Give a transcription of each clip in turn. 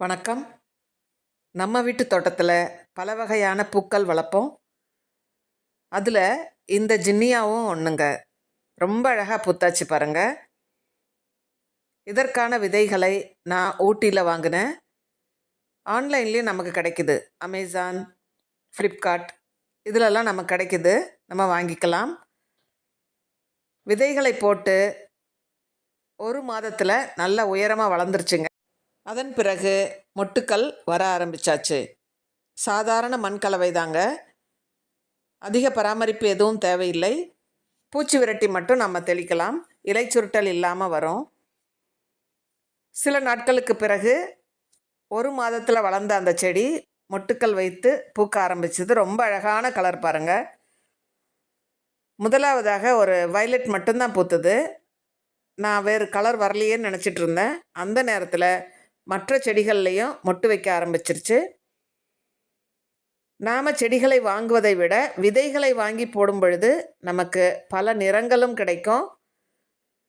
வணக்கம். நம்ம வீட்டு தோட்டத்தில் பல வகையான பூக்கள் வளர்ப்போம். அதில் இந்த ஜின்னியாவும் ஒன்றுங்க ரொம்ப அழகாக பூத்தாச்சு பாருங்கள் இதற்கான விதைகளை நான் ஊட்டியில் வாங்கினேன். ஆன்லைன்லேயும் நமக்கு கிடைக்குது. அமேசான் ஃப்ளிப்கார்ட் இதிலெல்லாம் நமக்கு கிடைக்குது. நம்ம வாங்கிக்கலாம். விதைகளை போட்டு ஒரு மாதத்தில் நல்ல உயரமாக வளர்ந்துருச்சுங்க. அதன் பிறகு மொட்டுக்கள் வர ஆரம்பிச்சாச்சு. சாதாரண மண் கலவை தாங்க. அதிக பராமரிப்பு எதுவும் தேவையில்லை. பூச்சி விரட்டி மட்டும் நம்ம தெளிக்கலாம். இலை சுருட்டல் இல்லாமல் வரும். சில நாட்களுக்கு பிறகு ஒரு மாதத்தில் வளர்ந்த அந்த செடி மொட்டுக்கள் வைத்து பூக்க ஆரம்பிச்சது. ரொம்ப அழகான கலர் பாருங்கள் முதலாவதாக ஒரு வயலட் மட்டும்தான் பூத்துது. நான் வேறு கலர் வரலையேன்னு நினச்சிட்டு இருந்தேன். அந்த நேரத்தில் மற்ற செடிகள்லையும் மொட்டு வைக்க ஆரம்பிச்சிருச்சு. நாம் செடிகளை வாங்குவதை விட விதைகளை வாங்கி போடும் பொழுது நமக்கு பல நிறங்களும் கிடைக்கும்.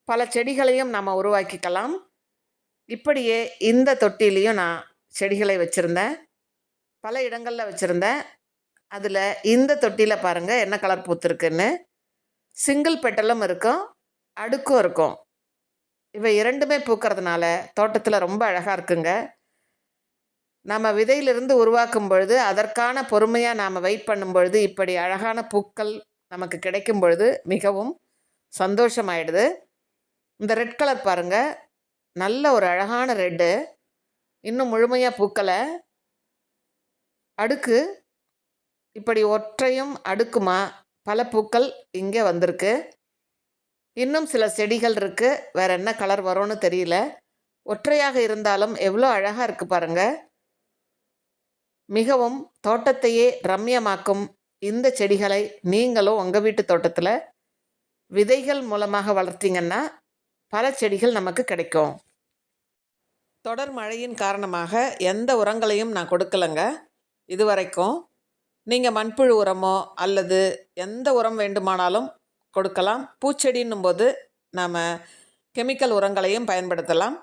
பல செடிகளையும் நாம் உருவாக்கிக்கலாம். இப்படியே இந்த தொட்டிலையும் நான் செடிகளை வச்சுருந்தேன். பல இடங்களில் வச்சுருந்தேன். அதில் இந்த தொட்டியில் பாருங்கள் என்ன கலர் பூத்துருக்குன்னு. சிங்கிள் பெட்டலும் இருக்கும் அடுக்கும் இருக்கும். இவை இரண்டுமே பூக்கிறதுனால தோட்டத்தில் ரொம்ப அழகாக இருக்குங்க. நம்ம விதையிலிருந்து உருவாக்கும் பொழுது அதற்கான பொறுமையாக நாம் வெயிட் பண்ணும் பொழுது இப்படி அழகான பூக்கள் நமக்கு கிடைக்கும் பொழுது மிகவும் சந்தோஷமாயிடுது. இந்த ரெட் கலர் பாருங்கள் நல்ல ஒரு அழகான ரெட்டு இன்னும் முழுமையாக பூக்களை அடுக்கு இப்படி ஒற்றையும் அடுக்குமா? பல பூக்கள் இங்கே வந்திருக்கு. இன்னும் சில செடிகள் இருக்குது வேறு என்ன கலர் வரும்னு தெரியல. ஒற்றையாக இருந்தாலும் எவ்வளோ அழகாக இருக்குது பாருங்கள் மிகவும் தோட்டத்தையே ரம்யமாக்கும் இந்த செடிகளை நீங்களும் உங்கள் வீட்டு தோட்டத்தில் விதைகள் மூலமாக வளர்த்தீங்கன்னா பல செடிகள் நமக்கு கிடைக்கும். தொடர் மழையின் காரணமாக எந்த உரங்களையும் நான் கொடுக்கலைங்க. இதுவரைக்கும் நீங்கள் மண்புழு உரமோ அல்லது எந்த உரம் வேண்டுமானாலும் கொடுக்கலாம். பூச்செடின்னும் போது நாம் கெமிக்கல் உரங்களையும் பயன்படுத்தலாம்.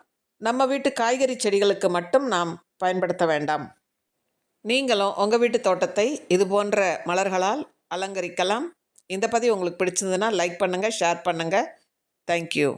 நம்ம வீட்டு காய்கறி செடிகளுக்கு மட்டும் நாம் பயன்படுத்த வேண்டாம். நீங்களும் உங்கள் வீட்டு தோட்டத்தை இது போன்ற மலர்களால் அலங்கரிக்கலாம். இந்த பதிவு உங்களுக்கு பிடிச்சிருந்ததுன்னா லைக் பண்ணுங்கள் ஷேர் பண்ணுங்கள் தேங்க்யூ